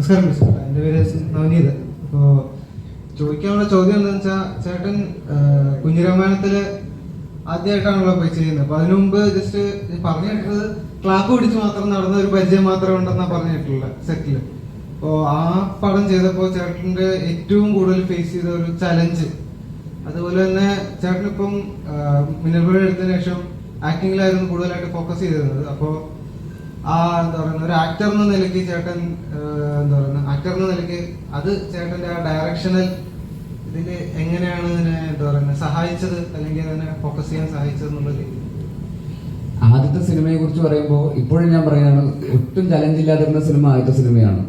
നമസ്കാരം മിസ്റ്റർ. എന്റെ പേര് നവനീത്. അപ്പോൾ ചോദിക്കാനുള്ള ചോദ്യം എന്താണെന്ന് വെച്ചാൽ ചേട്ടൻ ആ, കുഞ്ഞിരാമായണത്തിൽ ആദ്യമായിട്ടാണല്ലോ പോയി ചെയ്യുന്നത് അപ്പൊ അതിനു മുമ്പ് ജസ്റ്റ് പറഞ്ഞു ക്ലാപ്പ് പിടിച്ച് മാത്രം നടന്ന ഒരു പരിചയം മാത്രമേ ഉണ്ടെന്നാണ് പറഞ്ഞിട്ടുള്ളത് സെറ്റിൽ അപ്പോൾ ആ പടം ചെയ്തപ്പോൾ ചേട്ടന്റെ ഏറ്റവും കൂടുതൽ ഫേസ് ചെയ്ത ഒരു ചലഞ്ച് അതുപോലെ തന്നെ ചേട്ടൻ ഇപ്പം മിനർബിൾ എടുത്തതിന് ശേഷം ആക്ടിങ്ങിലായിരുന്നു കൂടുതലായിട്ട് ഫോക്കസ് ചെയ്തിരുന്നത്. അപ്പോൾ ആ എന്താ പറയുക ഒരു ആക്ടർ എന്ന നിലയ്ക്ക് ചേട്ടൻ എന്താ പറയുക ആക്ടർ എന്ന നിലയ്ക്ക് അത് ചേട്ടന്റെ ആ ഡയറക്ഷണൽ ഇതിൽ എങ്ങനെയാണ് ഇതിനെ എന്താ പറയുക സഹായിച്ചത്? അല്ലെങ്കിൽ അതിനെ ഫോക്കസ് ചെയ്യാൻ സഹായിച്ചത് എന്നുള്ളത് ആദ്യത്തെ സിനിമയെ കുറിച്ച് പറയുമ്പോൾ ഇപ്പോഴും ഞാൻ പറയുകയാണ് ഒട്ടും ചലഞ്ച് ഇല്ലാതിരുന്ന സിനിമ ആദ്യത്തെ സിനിമയാണ്.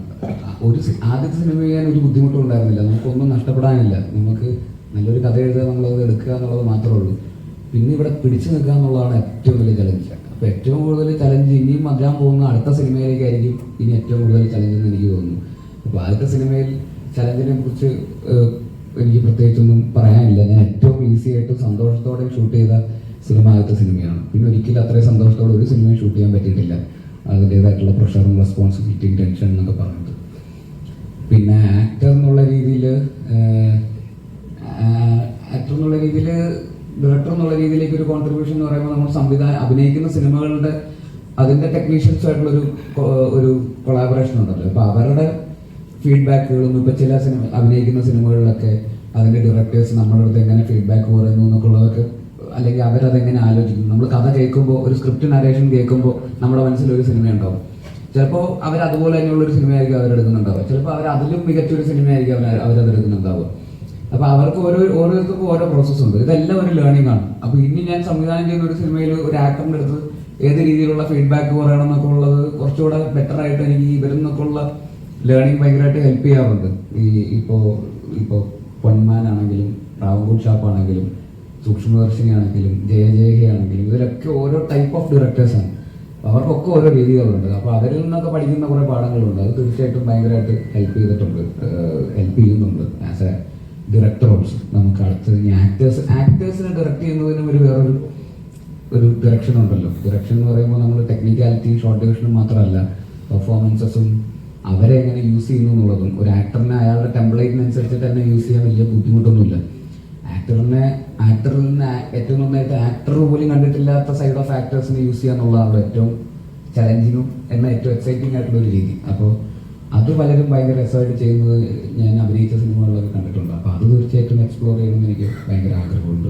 ഒരു ആദ്യത്തെ സിനിമ ചെയ്യാൻ ഒരു ബുദ്ധിമുട്ടും ഉണ്ടായിരുന്നില്ല. നമുക്കൊന്നും നഷ്ടപ്പെടാനില്ല. നമുക്ക് നല്ലൊരു കഥ എഴുതുക നമ്മളത് എടുക്കുക എന്നുള്ളത് മാത്രമേ ഉള്ളൂ. പിന്നെ ഇവിടെ പിടിച്ചു നിൽക്കുക എന്നുള്ളതാണ് ഏറ്റവും വലിയ ചലഞ്ച് അപ്പോൾ ഏറ്റവും കൂടുതൽ ചലഞ്ച് ഇനിയും വരാൻ പോകുന്ന അടുത്ത സിനിമയിലേക്കായിരിക്കും ഇനി ഏറ്റവും കൂടുതൽ ചലഞ്ച് എന്ന് എനിക്ക് തോന്നുന്നു. അപ്പോൾ ആദ്യത്തെ സിനിമയിൽ ചലഞ്ചിനെ കുറിച്ച് എനിക്ക് പ്രത്യേകിച്ചൊന്നും പറയാനില്ല. ഞാൻ ഏറ്റവും ഈസി ആയിട്ട് സന്തോഷത്തോടെ ഷൂട്ട് ചെയ്ത സിനിമ ആദ്യത്തെ സിനിമയാണ്. പിന്നെ ഒരിക്കലും അത്രയും സന്തോഷത്തോടെ ഒരു സിനിമയും ഷൂട്ട് ചെയ്യാൻ പറ്റിയിട്ടില്ല. അതിന്റെതായിട്ടുള്ള പ്രഷറും റെസ്പോൺസിബിലിറ്റിയും ടെൻഷൻ എന്നൊക്കെ പറഞ്ഞത് പിന്നെ ആക്ടർ എന്നുള്ള രീതിയിൽ ആക്ടർ എന്നുള്ള രീതിയിൽ ഡയറക്ടർ എന്നുള്ള രീതിയിലേക്ക് ഒരു കോൺട്രിബ്യൂഷൻ എന്ന് പറയുമ്പോൾ നമ്മൾ സംവിധാനം അഭിനയിക്കുന്ന സിനിമകളുടെ അതിന്റെ ടെക്നീഷ്യൻസ് ആയിട്ടുള്ള ഒരു ഒരു കൊളാബറേഷൻ ഉണ്ടല്ലോ. അപ്പൊ അവരുടെ ഫീഡ്ബാക്കുകളും ഇപ്പൊ ചില സിനിമ അഭിനയിക്കുന്ന സിനിമകളിലൊക്കെ അതിന്റെ ഡയറക്ടേഴ്സ് നമ്മുടെ അടുത്ത് എങ്ങനെ ഫീഡ്ബാക്ക് പറയുന്നു എന്നൊക്കെ ഉള്ളതൊക്കെ അല്ലെങ്കിൽ അവരതെങ്ങനെ ആലോചിക്കുന്നു. നമ്മൾ കഥ കേൾക്കുമ്പോൾ ഒരു സ്ക്രിപ്റ്റ് നരേഷൻ കേൾക്കുമ്പോൾ നമ്മുടെ മനസ്സിൽ ഒരു സിനിമ ഉണ്ടാവും ചിലപ്പോൾ അവർ അതുപോലെ തന്നെയുള്ള ഒരു സിനിമയായിരിക്കും അവരെടുക്കുന്നുണ്ടാവുക. ചിലപ്പോൾ അവർ അതിലും മികച്ചൊരു സിനിമയായിരിക്കും അവർ അവരത് എടുക്കുന്നുണ്ടാവുക അപ്പൊ അവർക്ക് ഓരോ ഓരോരുത്തർക്കും ഓരോ പ്രോസസ് ഉണ്ട്. ഇതെല്ലാം ഒരു ലേണിംഗ് ആണ്. അപ്പൊ ഇനി ഞാൻ സംവിധാനം ചെയ്യുന്ന ഒരു സിനിമയിൽ ഒരു ആക്ടറിന്റെ അടുത്ത് ഏത് രീതിയിലുള്ള ഫീഡ്ബാക്ക് പറയണം എന്നൊക്കെ ഉള്ളത് കുറച്ചുകൂടെ ബെറ്റർ ആയിട്ട് എനിക്ക് ഇവരിൽ നിന്നൊക്കെ ഉള്ള ലേണിംഗ് ഭയങ്കരമായിട്ട് ഹെൽപ്പ് ചെയ്യാറുണ്ട്. ഈ ഇപ്പോ ഇപ്പോ പൊന്മാൻ ആണെങ്കിലും റാവൻകൂട് ഷാപ്പ് ആണെങ്കിലും സൂക്ഷ്മദർശിനി ആണെങ്കിലും ജയ ജയഹി ആണെങ്കിലും ഇവരൊക്കെ ഓരോ ടൈപ്പ് ഓഫ് ഡയറക്ടേഴ്സ് ആണ്. അവർക്കൊക്കെ ഓരോ രീതികളുണ്ട്. അപ്പോൾ അവരിൽ നിന്നൊക്കെ പഠിക്കുന്ന കുറേ പാഠങ്ങളുണ്ട്. അത് തീർച്ചയായിട്ടും ഭയങ്കരമായിട്ട് ഹെൽപ്പ് ചെയ്തിട്ടുണ്ട്. ഹെൽപ്പ് ചെയ്യുന്നുണ്ട് ആസ് എ ഡയറക്ടർ ഓൾസോ നമുക്ക് അടുത്ത് ഇനി ആക്ടേഴ്സ് ആക്ടേഴ്സിനെ ഡയറക്റ്റ് ചെയ്യുന്നതിനും ഒരു വേറൊരു ഒരു ഡയറക്ഷൻ ഉണ്ടല്ലോ. ഡയറക്ഷൻ എന്ന് പറയുമ്പോൾ നമ്മൾ ടെക്നിക്കാലിറ്റി ഷോർട്ട് ഡിവിഷനും മാത്രമല്ല പെർഫോമൻസസും അവരെ എങ്ങനെ യൂസ് ചെയ്യുന്നു എന്നുള്ളതും ഒരു ആക്ടറിനെ അയാളുടെ ടെംപ്ലേറ്റിനനുസരിച്ച് തന്നെ യൂസ് ചെയ്യാൻ വലിയ ബുദ്ധിമുട്ടൊന്നുമില്ല. ആക്ടറിനെ ആക്ടറിൽ നിന്ന് ഏറ്റവും നന്നായിട്ട് ആക്ടർ പോലും കണ്ടിട്ടില്ലാത്ത സൈഡ് ഓഫ് ആക്ടേഴ്സിനെ യൂസ് ചെയ്യുക എന്നുള്ളതാണ് ഏറ്റവും ചലഞ്ചിങ്ങും എന്ന ഏറ്റവും എക്സൈറ്റിംഗ് ആയിട്ടുള്ള ഒരു രീതി. അപ്പോൾ അത് പലരും ഭയങ്കര രസമായിട്ട് ചെയ്യുന്നത് ഞാൻ അഭിനയിച്ച സിനിമകളിലൊക്കെ കണ്ടിട്ടുണ്ട്. അപ്പോൾ അത് തീർച്ചയായിട്ടും എക്സ്പ്ലോർ ചെയ്യണമെന്ന് എനിക്ക് ഭയങ്കര ആഗ്രഹമുണ്ട്.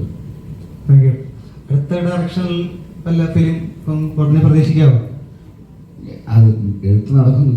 താങ്ക് യു അടുത്ത ഡയറക്ഷനിൽ വല്ല ഫിലിം ഇപ്പം ഉടനെ പ്രതീക്ഷിക്കാവോ? അത് എഴുത്ത് നടക്കുന്നു.